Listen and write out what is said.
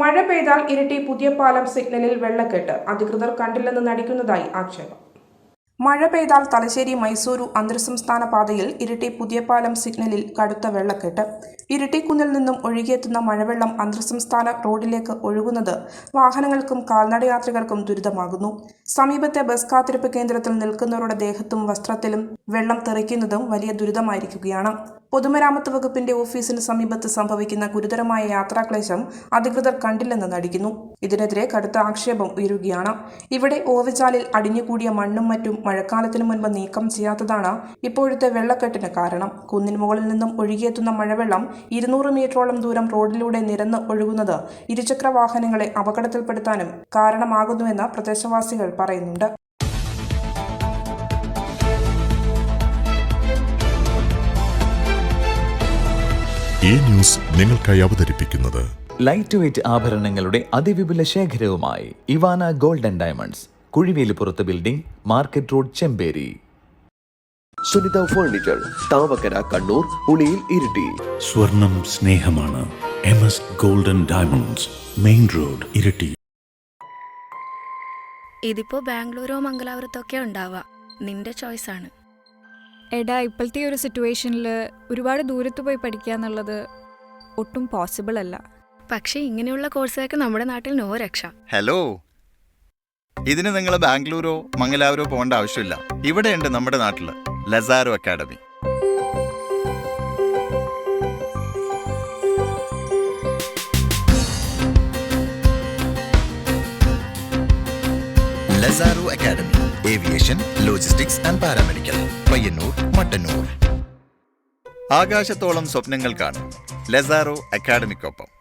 മഴ പെയ്താൽ ഇരട്ടി പുതിയ പാലം സിഗ്നലിൽ വെള്ളക്കെട്ട്. അധികൃതർ കണ്ടില്ലെന്ന് നടിക്കുന്നതായി ആക്ഷേപം. മഴ പെയ്താൽ തലശ്ശേരി മൈസൂരു അന്തർസംസ്ഥാന പാതയിൽ ഇരിട്ടി പുതിയപാലം സിഗ്നലിൽ കടുത്ത വെള്ളക്കെട്ട്. ഇരിട്ടിക്കുന്നിൽ നിന്നും ഒഴുകിയെത്തുന്ന മഴവെള്ളം അന്തർസംസ്ഥാന റോഡിലേക്ക് ഒഴുകുന്നത് വാഹനങ്ങൾക്കും കാൽനടയാത്രികർക്കും ദുരിതമാകുന്നു. സമീപത്തെ ബസ് കാത്തിരിപ്പ് കേന്ദ്രത്തിൽ നിൽക്കുന്നവരുടെ ദേഹത്തും വസ്ത്രത്തിലും വെള്ളം തെറിക്കുന്നതും വലിയ ദുരിതമായിരിക്കുകയാണ്. പൊതുമരാമത്ത് വകുപ്പിന്റെ ഓഫീസിന് സമീപത്ത് സംഭവിക്കുന്ന ഗുരുതരമായ യാത്രാക്ലേശം അധികൃതർ കണ്ടില്ലെന്ന് നടിക്കുന്നു. ഇതിനെതിരെ കടുത്ത ആക്ഷേപം ഉയരുകയാണ്. ഇവിടെ ഓവചാലിൽ അടിഞ്ഞുകൂടിയ മണ്ണും മറ്റും മഴക്കാലത്തിനു മുൻപ് നീക്കം ചെയ്യാത്തതാണ് ഇപ്പോഴത്തെ വെള്ളക്കെട്ടിന് കാരണം. കുന്നിന് മുകളിൽ നിന്നും ഒഴുകിയെത്തുന്ന മഴവെള്ളം ഇരുന്നൂറ് മീറ്ററോളം ദൂരം റോഡിലൂടെ നിരന്ന് ഒഴുകുന്നത് ഇരുചക്ര വാഹനങ്ങളെ അപകടത്തിൽപ്പെടുത്താനും കാരണമാകുന്നുവെന്ന് പ്രദേശവാസികൾ പറയുന്നുണ്ട്. ഈ ന്യൂസ് നിങ്ങൾക്കായി അവതരിപ്പിക്കുന്നത് ലൈറ്റ് വെയ്റ്റ് ആഭരണങ്ങളുടെ അതിവിപുല ശേഖരവുമായി Ivana golden diamonds. കുഴിവേലിപ്പുറത്ത് building market road Chemperi. Sunitha furniture Thavakkara Kannur Uliyil Iritty. സ്വർണം സ്നേഹമാണ്. M S golden diamonds main road Iritty. ഇതിപ്പോ ബാംഗ്ലൂരോ മംഗലാപുരത്തൊക്കെ ഉണ്ടാവുക നിന്റെ ചോയ്സ് ആണ്. എടാ ഇപ്പോഴത്തെ ഒരു സിറ്റുവേഷനിൽ ഒരുപാട് ദൂരത്ത് പോയി പഠിക്കുക എന്നുള്ളത് ഒട്ടും പോസിബിൾ അല്ല. പക്ഷേ ഇങ്ങനെയുള്ള കോഴ്സുകൾക്ക് നമ്മുടെ നാട്ടിൽ നോ രക്ഷ. ഹലോ ഇതിന് നിങ്ങൾ ബാംഗ്ലൂരോ മംഗലാപുരോ പോകേണ്ട ആവശ്യമില്ല. ഇവിടെയുണ്ട് നമ്മുടെ നാട്ടിൽ Lazaro academy. Lazaro academy aviation logistics and paramedical Payyanur Mattannur. ആകാശത്തോളം സ്വപ്നങ്ങൾ കാണും ലസാറോ അക്കാഡമിക്കൊപ്പം.